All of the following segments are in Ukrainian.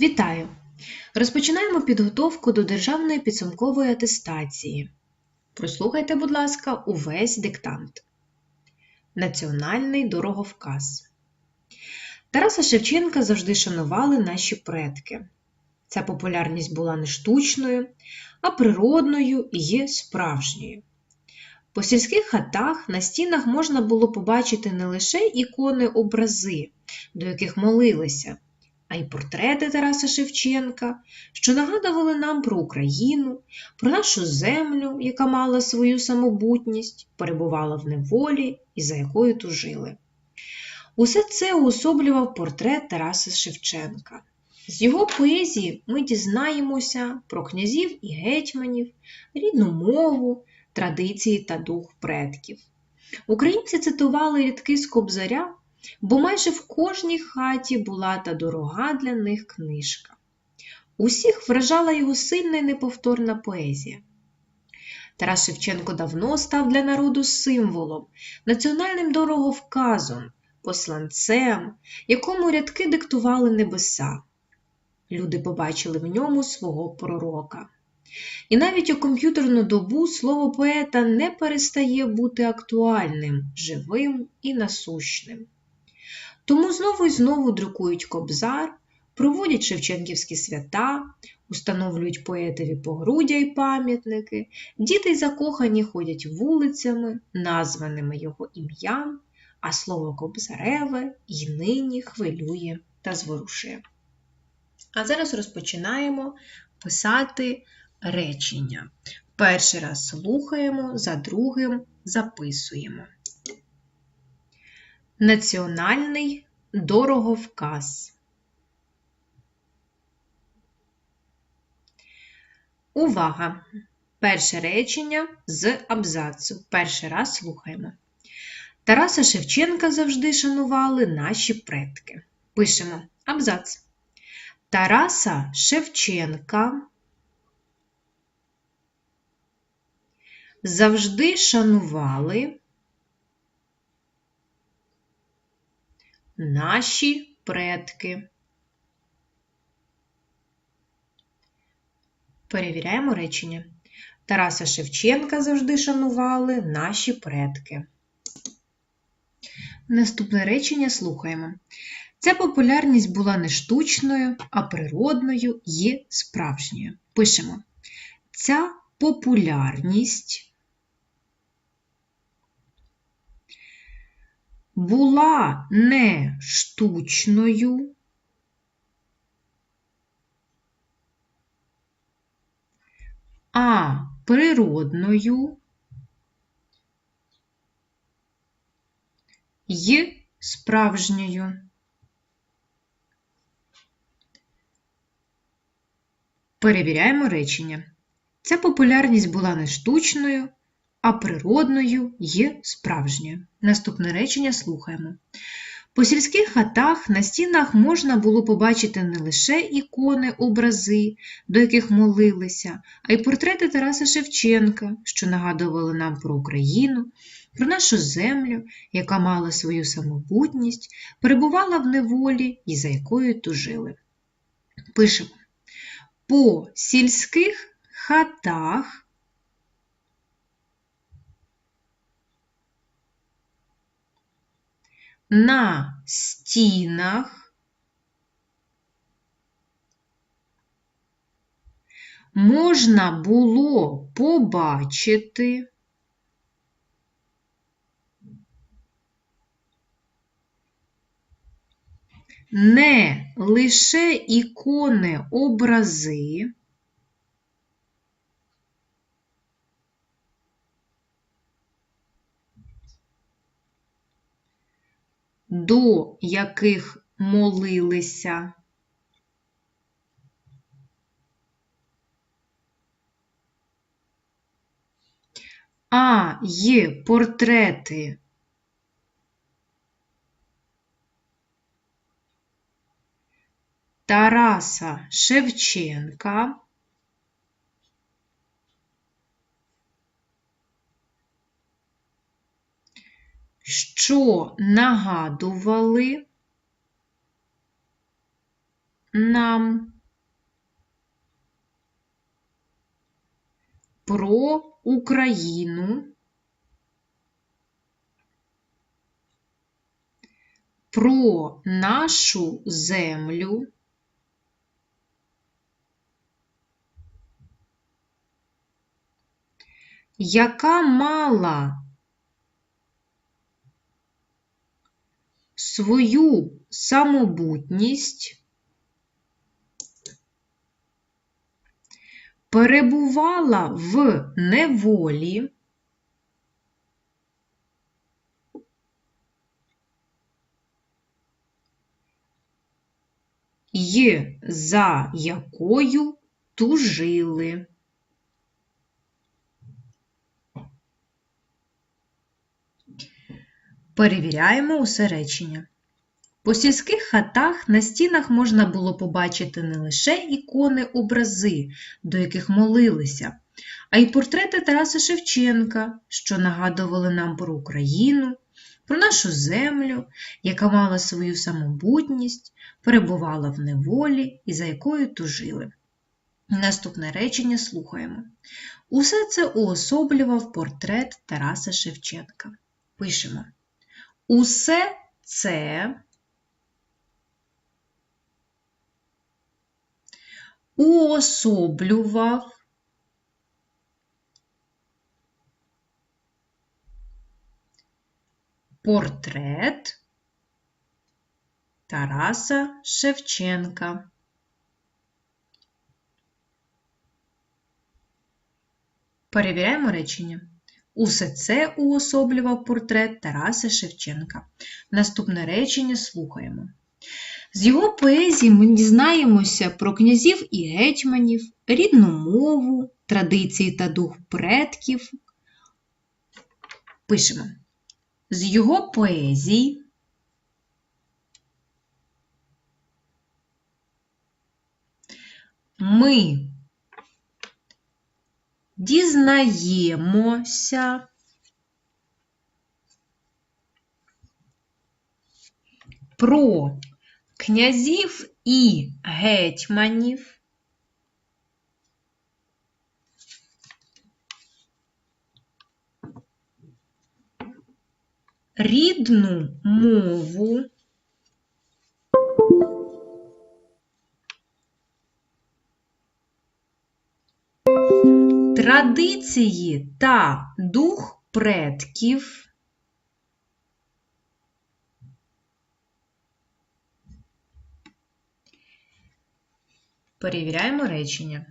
Вітаю! Розпочинаємо підготовку до державної підсумкової атестації. Прослухайте, будь ласка, увесь диктант. Національний дороговказ. Тараса Шевченка завжди шанували наші предки. Ця популярність була не штучною, а природною і справжньою. По сільських хатах на стінах можна було побачити не лише ікони образи, до яких молилися, а й портрети Тараса Шевченка, що нагадували нам про Україну, про нашу землю, яка мала свою самобутність, перебувала в неволі і за якою тужили. Усе це уособлював портрет Тараса Шевченка. З його поезії ми дізнаємося про князів і гетьманів, рідну мову, традиції та дух предків. Українці цитували рядки з Кобзаря, бо майже в кожній хаті була та дорога для них книжка. Усіх вражала його сильна і неповторна поезія. Тарас Шевченко давно став для народу символом, національним дороговказом, посланцем, якому рядки диктували небеса. Люди побачили в ньому свого пророка. І навіть у комп'ютерну добу слово поета не перестає бути актуальним, живим і насущним. Тому знову і знову друкують кобзар, проводять шевченківські свята, установлюють поетові погруддя й пам'ятники, діти й закохані ходять вулицями, названими його ім'ям, а слово кобзареве й нині хвилює та зворушує. А зараз розпочинаємо писати речення. Перший раз слухаємо, за другим записуємо. Національний дороговказ. Увага! Перше речення з абзацу. Перший раз слухаємо. Тараса Шевченка завжди шанували наші предки. Пишемо абзац. Тараса Шевченка завжди шанували наші предки. Перевіряємо речення. Тараса Шевченка завжди шанували наші предки. Наступне речення слухаємо. Ця популярність була не штучною, а природною і справжньою. Пишемо. Ця популярність була не штучною, а природною й справжньою. Перевіряємо речення. Ця популярність була не штучною, а природною й справжньою. Наступне речення слухаємо. По сільських хатах на стінах можна було побачити не лише ікони, образи, до яких молилися, а й портрети Тараса Шевченка, що нагадували нам про Україну, про нашу землю, яка мала свою самобутність, перебувала в неволі і за якою тужили. Пишемо. По сільських хатах на стінах можна було побачити не лише ікони образи, до яких молилися. А є портрети Тараса Шевченка. Що нагадували нам про Україну, про нашу землю, яка мала свою самобутність, перебувала в неволі, й за якою тужили. Перевіряємо усе речення. По сільських хатах на стінах можна було побачити не лише ікони образи, до яких молилися, а й портрети Тараса Шевченка, що нагадували нам про Україну, про нашу землю, яка мала свою самобутність, перебувала в неволі і за якою тужили. Наступне речення слухаємо. Усе це уособлював портрет Тараса Шевченка. Пишемо. Усе це уособлював портрет Тараса Шевченка. Перевіряємо речення. Усе це уособлював портрет Тараса Шевченка. Наступне речення слухаємо. З його поезії ми дізнаємося про князів і гетьманів, рідну мову, традиції та дух предків. Пишемо. З його поезії ми дізнаємося. Про князів і гетьманів, рідну мову, традиції та дух предків. Перевіряємо речення.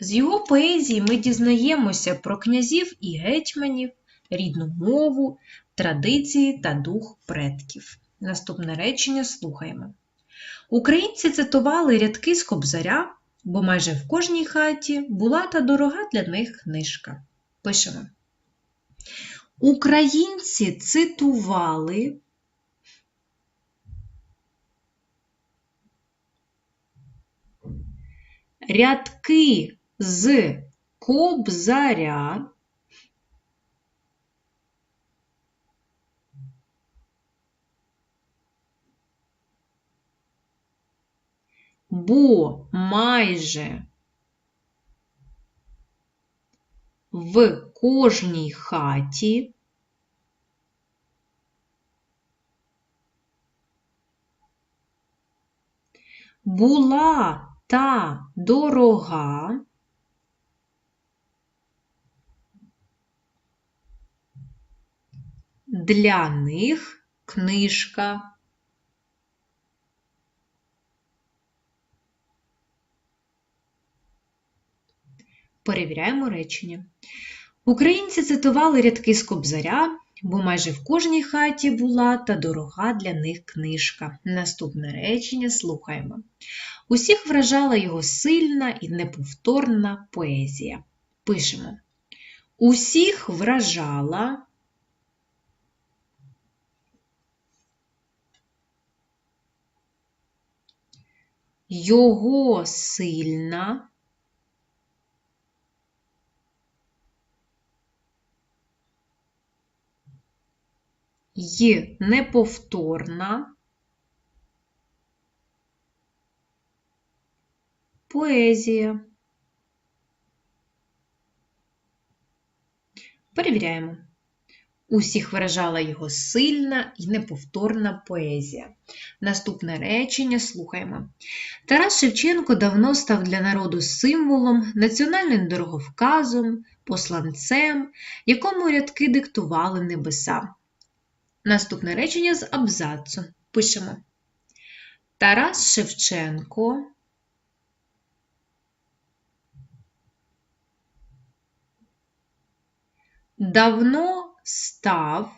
З його поезії ми дізнаємося про князів і гетьманів, рідну мову, традиції та дух предків. Наступне речення слухаємо. Українці цитували рядки з Кобзаря, бо майже в кожній хаті була та дорога для них книжка. Пишемо. Українці цитували рядки з Кобзаря бо майже в кожній хаті була та дорога для них книжка. Перевіряємо речення. Українці цитували рядки з Кобзаря, бо майже в кожній хаті була та дорога для них книжка. Наступне речення слухаємо. Усіх вражала його сильна і неповторна поезія. Пишемо. Усіх вражала. Його сильна й неповторна поезія. Перевіряємо. Усіх вражала його сильна і неповторна поезія. Наступне речення слухаємо. Тарас Шевченко давно став для народу символом, національним дороговказом, посланцем, якому рядки диктували небеса. Наступне речення з абзацу. Пишемо. Тарас Шевченко. Давно став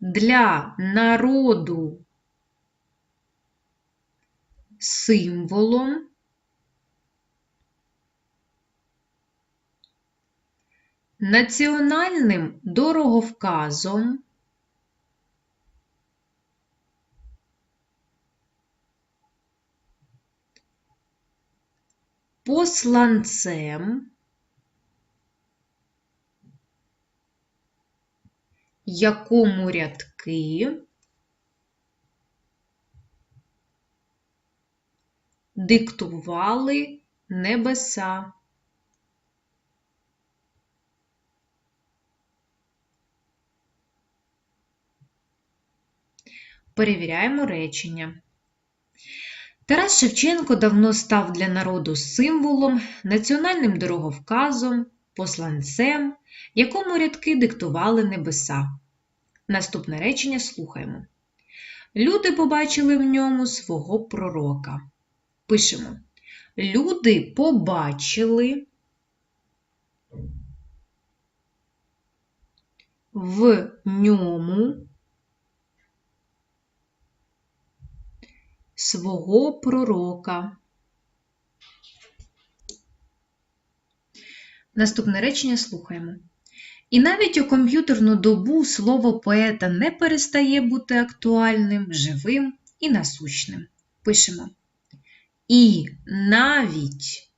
для народу символом національним дороговказом посланцем, якому рядки диктували небеса. Перевіряємо речення. Тарас Шевченко давно став для народу символом, національним дороговказом, посланцем, якому рядки диктували небеса. Наступне речення слухаємо. Люди побачили в ньому свого пророка. Пишемо. Люди побачили в ньому свого пророка. Наступне речення слухаємо. І навіть у комп'ютерну добу слово поета не перестає бути актуальним, живим і насущним. Пишемо. І навіть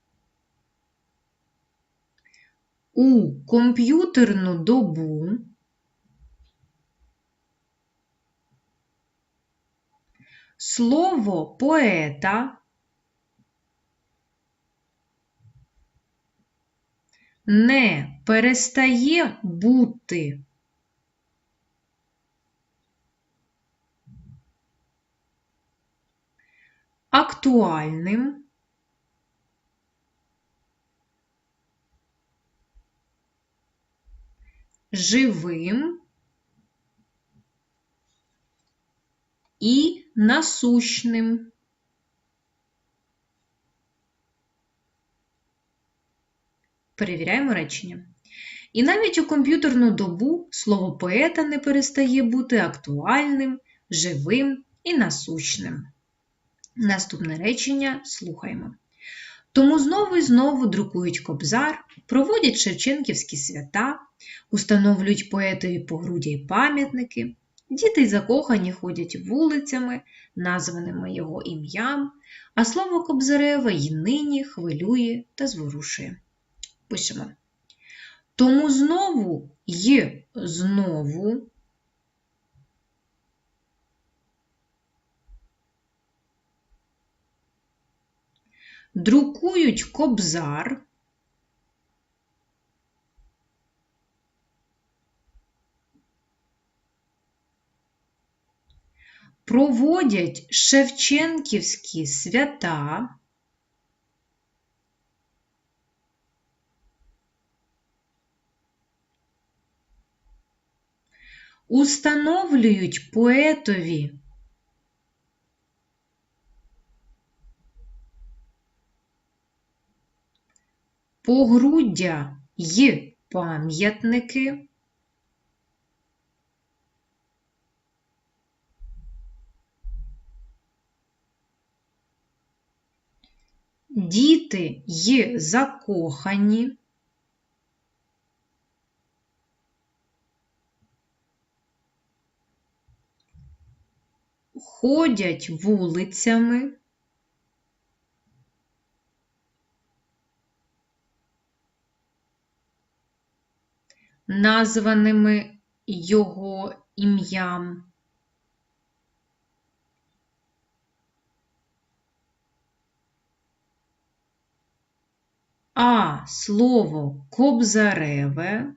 у комп'ютерну добу Слово поета. Не перестає бути. Актуальним, живим і насущним. Перевіряємо речення. І навіть у комп'ютерну добу слово поета не перестає бути актуальним, живим і насущним. Наступне речення слухаємо. Тому знову і знову друкують кобзар, проводять Шевченківські свята, установлюють поетові погрудя й пам'ятники, Діти й закохані ходять вулицями, названими його ім'ям, а слово Кобзарева й нині хвилює та зворушує. Пишемо. Тому знову й знову друкують кобзар. Проводять Шевченківські свята. Установлюють поетові погруддя й пам'ятники. Діти й закохані. Ходять вулицями. Названими його ім'ям. А слово кобзареве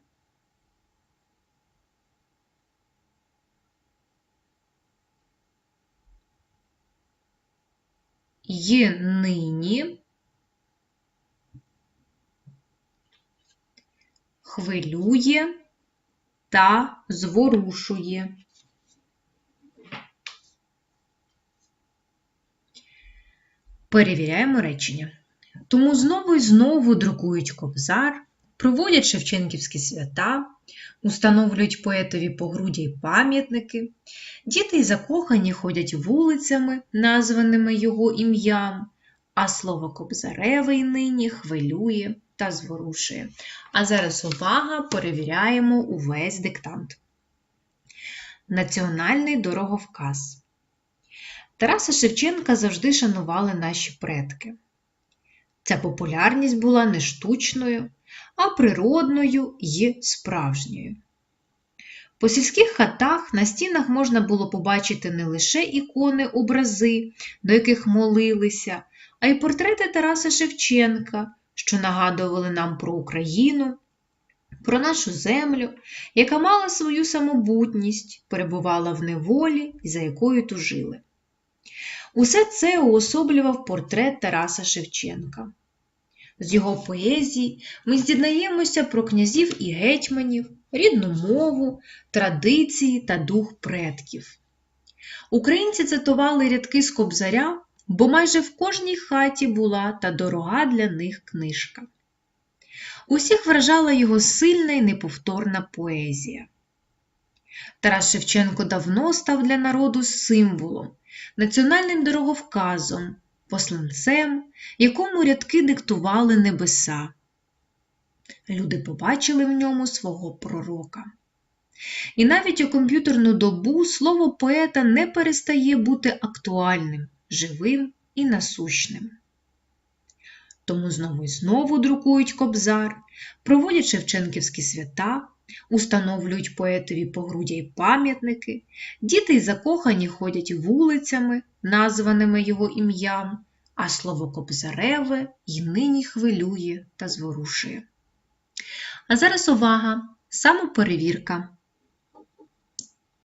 є нині хвилює та зворушує. Перевіряємо речення. Тому знову і знову друкують кобзар, проводять шевченківські свята, установлюють поетові погруддя й пам'ятники, діти й закохані ходять вулицями, названими його ім'ям, а слово кобзаревий нині хвилює та зворушує. А зараз увага, перевіряємо увесь диктант. Національний дороговказ. Тараса Шевченка завжди шанували наші предки. Ця популярність була не штучною, а природною й справжньою. По сільських хатах на стінах можна було побачити не лише ікони, образи, до яких молилися, а й портрети Тараса Шевченка, що нагадували нам про Україну, про нашу землю, яка мала свою самобутність, перебувала в неволі і за якою тужили. Усе це уособлював портрет Тараса Шевченка. З його поезії ми здізнаємося про князів і гетьманів, рідну мову, традиції та дух предків. Українці цитували рядки з Кобзаря, бо майже в кожній хаті була та дорога для них книжка. Усіх вражала його сильна і неповторна поезія. Тарас Шевченко давно став для народу символом, національним дороговказом, посланцем, якому рядки диктували небеса. Люди побачили в ньому свого пророка. І навіть у комп'ютерну добу слово поета не перестає бути актуальним, живим і насущним. Тому знову і знову друкують кобзар, проводять шевченківські свята, установлюють поетові погруддя й пам'ятники, діти й закохані ходять вулицями, названими його ім'ям, а слово кобзареве й нині хвилює та зворушує. А зараз увага, самоперевірка.